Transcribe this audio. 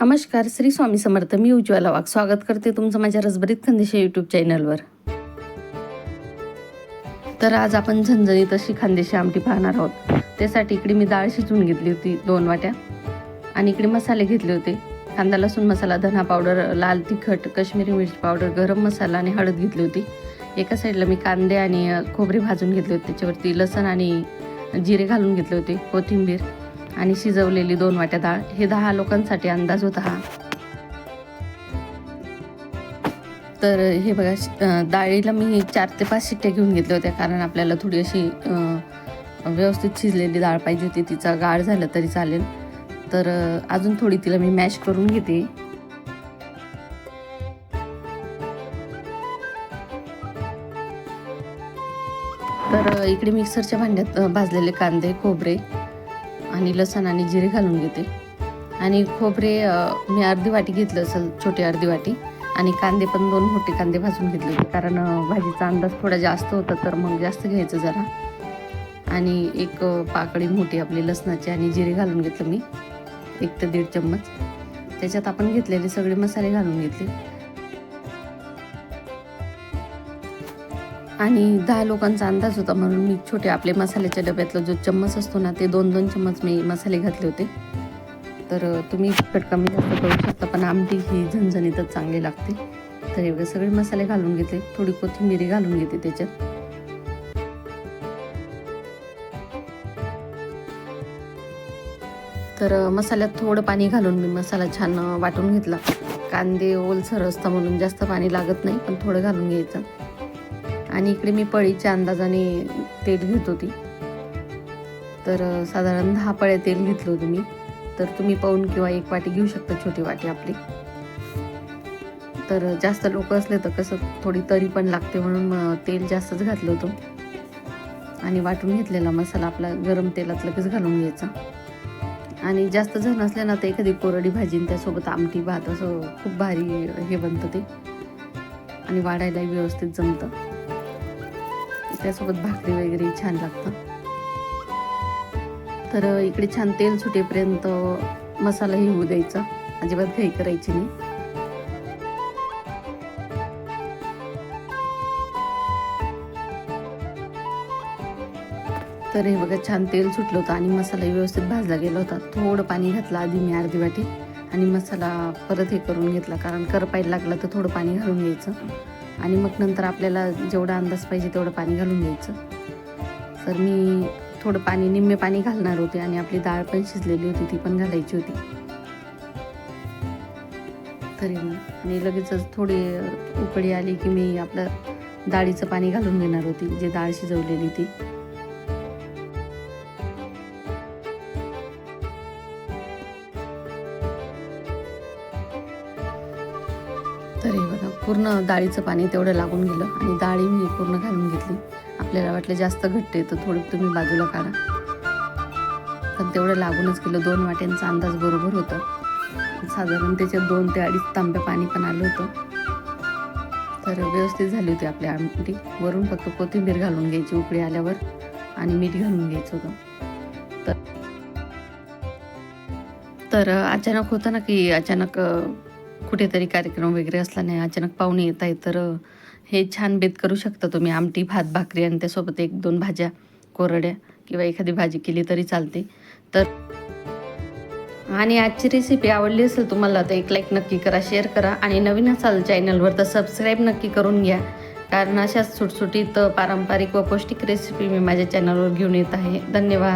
नमस्कार श्री स्वामी समर्थ. मी उज्ज्वला वाघ. स्वागत करते तुमचं माझ्या रसभरीत खानदेशी यूट्यूब चॅनलवर तर आज आपण झणझणीत अशी खानदेशी आमटी पाहणार आहोत. त्यासाठी इकडे मी डाळ शिजवून घेतली होती दोन वाट्या. आणि इकडे मसाले घेतले होते. कांदा लसूण मसाला धना पावडर लाल तिखट कश्मीरी मिरची पावडर गरम मसाला आणि हळद घेतली होती. एका साईडला मी कांदे आणि खोबरे भाजून घेतले होते. त्याच्यावरती लसण आणि जिरे घालून घेतले होते. कोथिंबीर. आणि शिजवलेली दोन वाट्या डाळ हे दहा लोकांसाठी अंदाज होता हा. तर हे बघा डाळीला मी चार ते पाच शिट्ट्या घेऊन घेतल्या होत्या कारण आपल्याला थोडी अशी व्यवस्थित शिजलेली डाळ पाहिजे होती. तिचा गाळ झालं तरी चालेल. तर अजून थोडी तिला मी मॅश करून घेते. तर इकडे मिक्सरच्या भांड्यात भाजलेले कांदे खोबरे आणि लसण आणि जिरे घालून घेते. आणि खोबरे मी अर्धी वाटी घेतलं असेल छोटी अर्धी वाटी. आणि कांदे पण दोन मोठे कांदे भाजून घेतले होते. कारण भाजीचा अंदाज थोडा जास्त होता तर मग जास्त घ्यायचं जरा. आणि एक पाकळी मोठी आपली लसणाची आणि जिरे घालून घेतलं मी. एक ते दीड चम्मच. त्याच्यात आपण घेतलेले सगळे मसाले घालून घेतले. आणि दहा लोकांचा अंदाज होता म्हणून मी छोटे आपले मसाल्याच्या डब्यातला जो चम्मच असतो ना ते दोन दोन चम्मच मी मसाले घातले होते. तर तुम्ही तिखट कमी जास्त करू शकता पण आमटी ही झणझणीतच चांगली लागते. तर एवढे सगळे मसाले घालून घेते थोडी कोथिंबिरी घालून घेते त्याच्यात. तर मसाल्यात थोडं पाणी घालून मी मसाला छान वाटून घेतला. कांदे ओलसर असता म्हणून जास्त पाणी लागत नाही पण थोडं घालून घ्यायचं. आणि इकडे मी पळीच्या अंदाजाने तेल घेत होती. तर साधारण दहा पळ्या तेल घेतलं होतं मी. तर तुम्ही पाऊन किंवा एक वाटी घेऊ शकता छोटी वाटी आपली. तर जास्त लोक असले तर कसं थोडी तरी पण लागते म्हणून तेल जास्तच घातलं होतं. आणि वाटून घेतलेला मसाला आपला गरम तेलात लगेच घालून घ्यायचा. आणि जास्त जण असले ना तर एखादी कोरडी भाजी आणि त्यासोबत आमटी भात असं खूप भारी हे बनतं ते. आणि वाढायलाही व्यवस्थित जमतं. त्यासोबत भाकरी वगैरे छान लागतं तर इकडे छान तेल सुटेपर्यंत मसालाही होऊ द्यायचा. अजिबात घाई करायची नाही. तर हे बघा छान तेल सुटलं होतं आणि मसाला व्यवस्थित भाजला गेला होता. थोडं पाणी घातलं आधी मी अर्धी वाटी आणि मसाला परत हे करून घेतला. कारण करपायला लागला तर थोडं पाणी घालून घ्यायचं. आणि मग नंतर आपल्याला जेवढा अंदाज पाहिजे तेवढं पाणी घालून घ्यायचं. तर मी थोडं पाणी निम्मे पाणी घालणार होते आणि आपली डाळ पण शिजलेली होती ती पण घालायची होती. तरी मग आणि लगेचच थोडी उकळी आली की मी आपलं डाळीचं पाणी घालून घेणार होती जे डाळ शिजवलेली ती. तर हे बघा. पूर्ण डाळीचं पाणी तेवढं लागून गेलं आणि डाळी मी पूर्ण घालून घेतली. आपल्याला वाटलं जास्त घट्ट तर थोडं तुम्ही बाजूला काढा. पण तेवढं लागूनच गेलं. दोन वाट्यांचा अंदाज बरोबर होता. साधारण त्याच्यात दोन ते अडीच तांब्या पाणी पण आलं होतं. तर व्यवस्थित झाली होती आपली आमटी. वरून फक्त कोथिंबीर घालून घ्यायची उकळी आल्यावर आणि मीठ घालून घ्यायचं होतं. तर तर अचानक होतं ना की अचानक कुठेतरी कार्यक्रम वगैरे असला नाही अचानक पाहुणे येत आहे तर हे छान बेत करू शकता तुम्ही. आमटी भात भाकरी आणि त्यासोबत एक दोन भाज्या कोरड्या किंवा एखादी भाजी केली तरी चालते. तर आणि आजची रेसिपी आवडली असेल तुम्हाला तर एक लाईक नक्की करा शेअर करा आणि नवीन असाल चॅनलवर तर सबस्क्राईब नक्की करून घ्या. कारण अशाच सुटसुटीत पारंपरिक व पौष्टिक रेसिपी मी माझ्या चॅनलवर घेऊन येत आहे. धन्यवाद.